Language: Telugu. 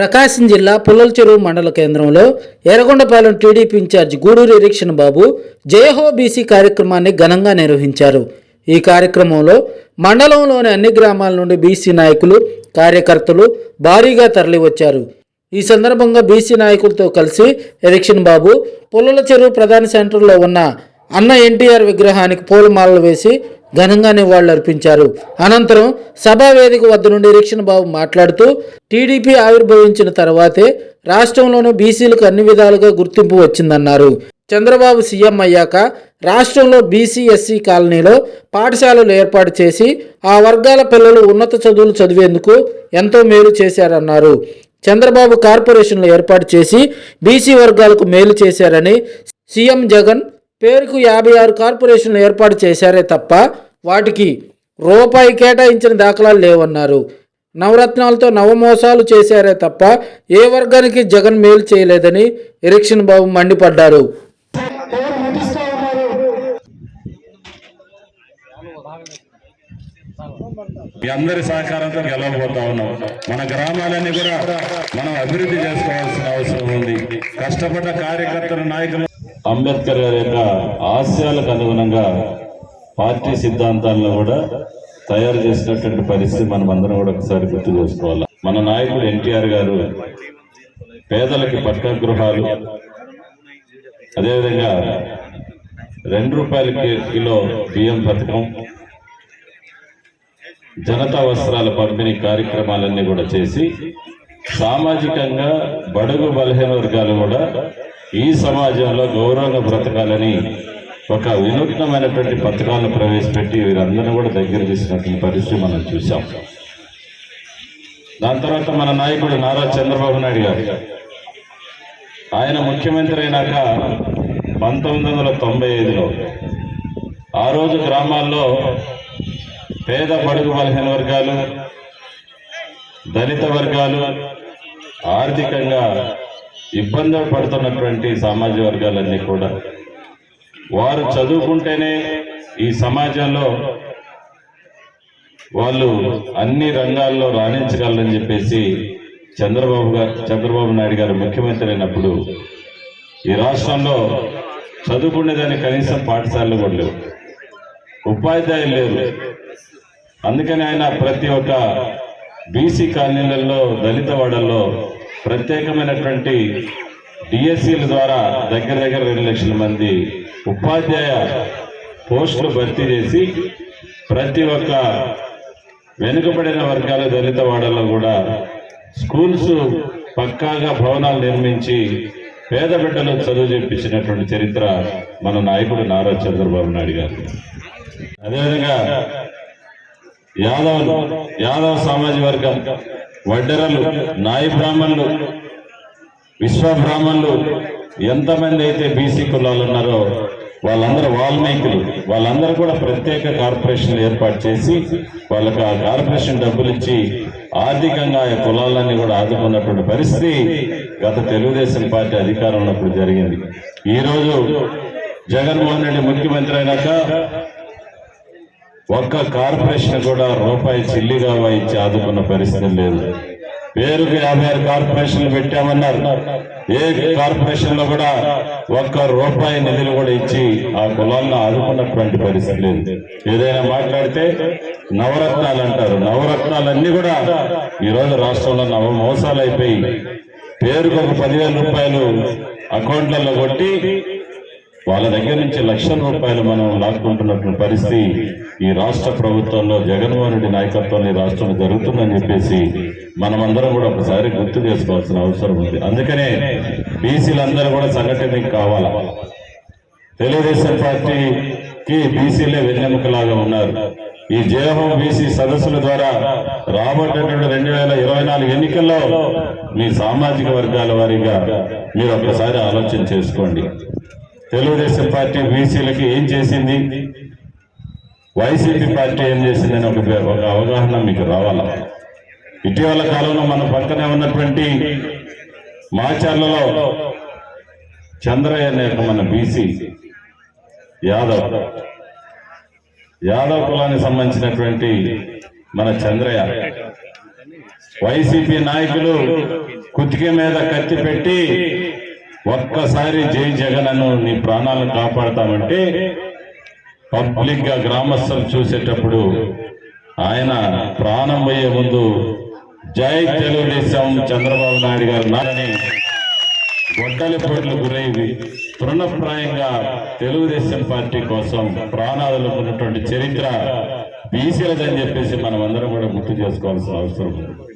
ప్రకాశం జిల్లా పుల్లలచెరువు మండల కేంద్రంలో Yerragondapalem TDP in-charge Guduru Erikshan Babu Jayaho BC కార్యక్రమాన్ని ఘనంగా నిర్వహించారు. ఈ కార్యక్రమంలో మండలంలోని అన్ని గ్రామాల నుండి బీసీ నాయకులు కార్యకర్తలు భారీగా తరలివచ్చారు. ఈ సందర్భంగా బీసీ నాయకులతో కలిసి ఎరిక్షన్ బాబు పుల్లల చెరువు ప్రధాన సెంటర్లో ఉన్న అన్న ఎన్టీఆర్ విగ్రహానికి పూలమాలలు వేసి ఘనంగా నివాళులర్పించారు అనంతరం సభా వేదిక వద్ద నుండి ఎరిక్షన్ బాబు మాట్లాడుతూ టీడీపీ ఆవిర్భవించిన తర్వాతే రాష్ట్రంలోనూ బీసీలకు అన్ని విధాలుగా గుర్తింపు వచ్చిందన్నారు. చంద్రబాబు సీఎం అయ్యాక రాష్ట్రంలో బీసీ ఎస్సీ కాలనీలో పాఠశాలలు ఏర్పాటు చేసి ఆ వర్గాల పిల్లలు ఉన్నత చదువులు చదివేందుకు ఎంతో మేలు చేశారన్నారు. చంద్రబాబు కార్పొరేషన్లు ఏర్పాటు చేసి బీసీ వర్గాలకు మేలు చేశారని సీఎం జగన్ పేరుకు యాభై ఆరు కార్పొరేషన్లు ఏర్పాటు చేశారే తప్ప వాటికి రూపాయి కేటాయించిన దాఖలాలు లేవన్నారు. నవరత్నాలతో నవమోసాలు చేశారే తప్ప ఏ వర్గానికి జగన్ మేలు చేయలేదని ఎరిక్షన్ బాబు మండిపడ్డారు. మీ అందరి సహకారంతో గెలవబోతా ఉన్నాం. మన గ్రామాలన్నీ కూడా మనం అభివృద్ధి చేసుకోవాల్సిన అవసరం ఉంది. కష్టపడ్డ కార్యకర్తలు నాయకులు అంబేద్కర్ గారి యొక్క ఆశయాలకు అనుగుణంగా పార్టీ సిద్ధాంతాలను కూడా తయారు చేసినటువంటి పరిస్థితి మనం అందరం కూడా ఒకసారి గుర్తు చేసుకోవాలి. మన నాయకుడు ఎన్టీఆర్ గారు పేదలకి పక్కా గృహాలు అదేవిధంగా రెండు రూపాయల కిలో బియ్యం పథకం జనతా వస్త్రాల పంపిణీ కార్యక్రమాలన్నీ కూడా చేసి సామాజికంగా బడుగు బలహీన వర్గాలు కూడా ఈ సమాజంలో గౌరవంగా బ్రతకాలని ఒక వినూత్నమైనటువంటి పథకాలను ప్రవేశపెట్టి వీరందరినీ కూడా దగ్గర తీసినటువంటి పరిస్థితి మనం చూసాం దాని తర్వాత మన నాయకుడు నారా చంద్రబాబు నాయుడు గారు. ఆయన ముఖ్యమంత్రి అయినాక పంతొమ్మిది వందల తొంభై ఐదులో ఆ రోజు గ్రామాల్లో పేద బడుగు బలహీన వర్గాలు దళిత వర్గాలు ఆర్థికంగా ఇబ్బందులు పడుతున్నటువంటి సమాజ వర్గాలన్నీ కూడా. వారు చదువుకుంటేనే ఈ సమాజంలో వాళ్ళు అన్ని రంగాల్లో రాణించగలరని చెప్పేసి చంద్రబాబు గారు చంద్రబాబు నాయుడు గారు ముఖ్యమంత్రి అయినప్పుడు ఈ రాష్ట్రంలో చదువుకునేదానికి కనీసం పాఠశాలలు కూడా లేవు. ఉపాధ్యాయులు లేరు. అందుకని ఆయన ప్రతి ఒక్క బీసీ కాలనీలలో దళిత వాడల్లో ప్రత్యేకమైనటువంటి డిఎస్సీల ద్వారా దగ్గర దగ్గర రెండు లక్షల మంది ఉపాధ్యాయ పోస్టులు భర్తీ చేసి ప్రతి ఒక్క వెనుకబడిన వర్గాల దళిత వాడల్లో కూడా స్కూల్స్ పక్కాగా భవనాలు నిర్మించి పేద బిడ్డలు చదువు చెప్పించినటువంటి చరిత్ర మన నాయకుడు నారా చంద్రబాబు నాయుడు గారు అదేవిధంగా యాదవులు యాదవ సమాజ వర్గం వడ్డెరలు నాయ బ్రాహ్మణులు విశ్వ బ్రాహ్మణులు ఎంతమంది అయితే బీసీ కులాలు ఉన్నారో వాళ్ళందరూ వాల్మీకులు. వాళ్ళందరూ కూడా ప్రత్యేక కార్పొరేషన్లు ఏర్పాటు చేసి వాళ్ళకు ఆ కార్పొరేషన్ డబ్బులు ఇచ్చి ఆర్థికంగా ఆ కులాలన్నీ కూడా ఆదుకున్నటువంటి పరిస్థితి గత తెలుగుదేశం పార్టీ అధికారం ఉన్నప్పుడు జరిగింది. ఈరోజు జగన్మోహన్ రెడ్డి ముఖ్యమంత్రి అయినాక ఒక్క కార్పొరేషన్ కూడా రూపాయి చిల్లిగా ఇచ్చి ఆదుకున్న పరిస్థితి లేదు. పేరుకు యాభై ఆరు కార్పొరేషన్లు పెట్టామన్నారు. ఏ కార్పొరేషన్లో కూడా ఒక్క రూపాయి నిధులు కూడా ఇచ్చి ఆ కులాలను ఆదుకున్నటువంటి పరిస్థితి లేదు. ఏదైనా మాట్లాడితే నవరత్నాలు అంటారు. నవరత్నాలన్నీ కూడా ఈరోజు రాష్ట్రంలో నవ మోసాలు అయిపోయి పేరుకు ఒక పదివేల రూపాయలు అకౌంట్లలో కొట్టి వాళ్ళ దగ్గర నుంచి లక్షల రూపాయలు మనం లాక్కుంటున్నటువంటి పరిస్థితి ఈ రాష్ట్ర ప్రభుత్వంలో జగన్మోహన్ రెడ్డి నాయకత్వంలో ఈ రాష్ట్రంలో జరుగుతుందని చెప్పేసి మనమందరం కూడా ఒకసారి గుర్తు చేసుకోవాల్సిన అవసరం ఉంది. అందుకనే బీసీలందరూ కూడా సంఘటన కావాల? తెలుగుదేశం పార్టీకి బీసీలే వెన్నెముకలాగా ఉన్నారు. ఈ జయహోం బీసీ సదస్సుల ద్వారా రాబోయేటటువంటి రెండు వేల ఇరవై నాలుగు ఎన్నికల్లో మీ సామాజిక వర్గాల వారీగా మీరు ఒక్కసారి ఆలోచన చేసుకోండి. తెలుగుదేశం పార్టీ బీసీలకి ఏం చేసింది? వైసీపీ పార్టీ ఏం చేసిందని ఒక ఒక అవగాహన మీకు రావాలా? ఇటీవల కాలంలో మన పక్కనే ఉన్నటువంటి మాచర్లలో చంద్రయ్య అనే మన బీసీ యాదవ్. యాదవ్ కులానికి సంబంధించినటువంటి మన చంద్రయ్య. వైసీపీ నాయకులు కుతికి మీద కత్తి పెట్టి ఒక్కసారి జై జగన్ నీ ప్రాణాలను కాపాడతామంటే పబ్లిక్గా గ్రామస్తులు చూసేటప్పుడు ఆయన ప్రాణం పోయే ముందు జై తెలుగుదేశం చంద్రబాబు నాయుడు గారు నాని గొడ్డలి పోట్లు గురైవి తృణప్రాయంగా తెలుగుదేశం పార్టీ కోసం ప్రాణాలకు ఉన్నటువంటి చరిత్ర బీసీలదని చెప్పేసి మనం అందరం కూడా గుర్తు చేసుకోవాల్సిన అవసరం ఉంది.